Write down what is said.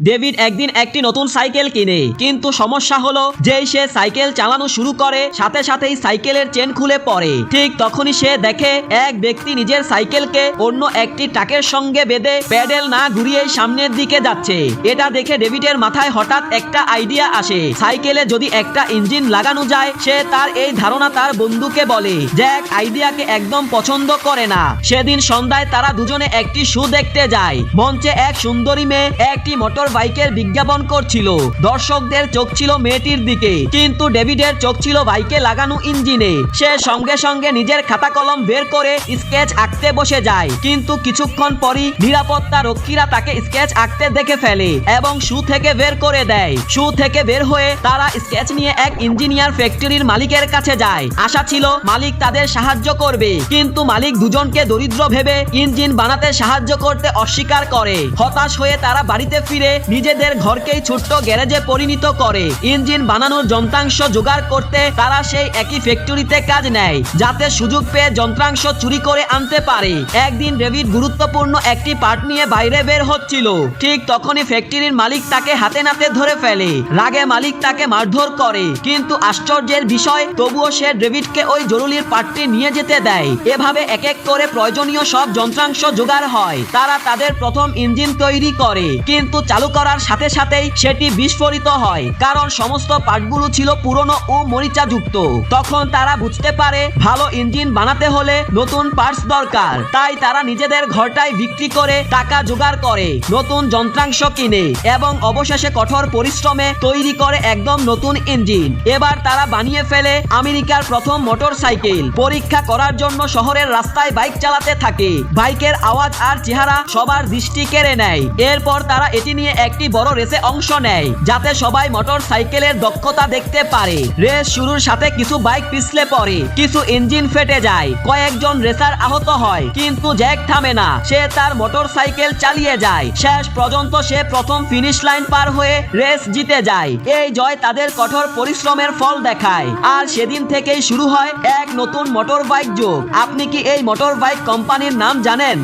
David একদিন একটি নতুন সাইকেল কিনে। কিন্তু সমস্যা হলো, যেই সে সাইকেল চালানো শুরু করে, সাথে সাথেই সাইকেলের চেন খুলে পড়ে। ঠিক তখনই সে দেখে, এক ব্যক্তি নিজের সাইকেলকে অন্য একটি টাকের সঙ্গে বেঁধে প্যাডেল না ঘুরিয়ে সামনের দিকে যাচ্ছে। এটা দেখে ডেভিডের মাথায় হঠাৎ একটা আইডিয়া আসে। সাইকেলে যদি একটা ইঞ্জিন লাগানো যায়, সে তার এই ধারণা তার বন্ধুকে বলে জ্যাক আইডিয়াকে একদম পছন্দ করে না। সেদিন সন্ধ্যায় তারা দুজনে একটি শু দেখতে যায়। মঞ্চে এক সুন্দরী মেয়ে, একটি মোটর বাইকের বিজ্ঞাপন করছিল। দর্শকদের চোখ ছিল মেয়েটির দিকে, কিন্তু ডেভিডের চোখ ছিল বাইকে লাগানো ইঞ্জিনে। সে সঙ্গে সঙ্গে নিজের খাতা কলম বের করে স্কেচ আঁকতে বসে যায়, কিন্তু কিছুক্ষণ পরই নিরাপত্তা রক্ষীরা তাকে স্কেচ আঁকতে দেখে ফেলে এবং শু থেকে বের করে দেয়। শু থেকে বের হয়ে তারা স্কেচ নিয়ে এক ইঞ্জিনিয়ার ফ্যাক্টরির মালিকের কাছে যায়। আশা ছিল মালিক তাদের সাহায্য করবে, কিন্তু মালিক দুজনকে দরিদ্র ভেবে ইঞ্জিন বানাতে সাহায্য করতে অস্বীকার করে। হতাশ হয়ে তারা বাড়িতে ফিরে নিজেদের ঘরকেই ছোট্ট গ্যারেজে পরিণত করে। ইঞ্জিন বানানোর যন্ত্রাংশ জোগাড় করতে তারা সেই একই ফ্যাক্টরিতে কাজ নেয়, যাতে সুযোগ পেয়ে যন্ত্রাংশ চুরি করে আনতে পারে। একদিন ডেভিড গুরুত্বপূর্ণ একটি পার্ট নিয়ে বাইরে বের হচ্ছিল। ঠিক তখনই ফ্যাক্টরির মালিক তাকে হাতে নাতে ধরে ফেলে। রাগে মালিক তাকে মারধর করে। কিন্তু আশ্চর্যের বিষয়, তবুও সে ডেভিডকে ওই জরুরির পার্টটি নিয়ে যেতে দেয়। এভাবে এক এক করে প্রয়োজনীয় সব যন্ত্রাংশ জোগাড় হয়। তারা তাদের প্রথম ইঞ্জিন তৈরি করে। কিন্তু চালু করার সাথে সাথেই সেটি বিস্ফোরিত হয়। কারণ সমস্ত পার্টগুলো ছিল পুরনো ও মরিচাযুক্ত। তখন তারা বুঝতে পারে, ভালো ইঞ্জিন বানাতে হলে নতুন পার্টস দরকার। তাই তারা নিজেদের ঘরটাই বিক্রি করে টাকা জোগাড় করে, নতুন যন্ত্রাংশ কিনে এবং অবশেষে কঠোর পরিশ্রমে তৈরি করে একদম নতুন ইঞ্জিন। এবার তারা বানিয়ে ফেলে আমেরিকার প্রথম মোটর সাইকেল পরীক্ষা করার জন্য শহরের রাস্তায় বাইক চালাতে থাকে। বাইকের আওয়াজ আর চেহারা সবার দৃষ্টি কেড়ে নেয়। এরপর তারা এটি নিয়ে একটি বড় রেসে অংশ নেয়, যাতে সবাই মোটর সাইকেলের দক্ষতা দেখতে পারে। রেস শুরুর সাথে কিছু বাইক পিছলে পড়ে, কিছু ইঞ্জিন ফেটে যায়, কয়েকজন রেসার আহত হয়, কিন্তু জ্যাক থামে না। সে তার মোটর সাইকেল চালিয়ে যায়। শেষ পর্যন্ত সে প্রথম ফিনিশ লাইন পার হয়ে রেস জিতে যায়। এই জয় তাদের কঠোর পরিশ্রমের ফল দেখায়। আর সেদিন থেকেই শুরু হয় এক নতুন মোটর বাইক যুগ। আপনি কি এই মোটর বাইক কোম্পানির নাম জানেন?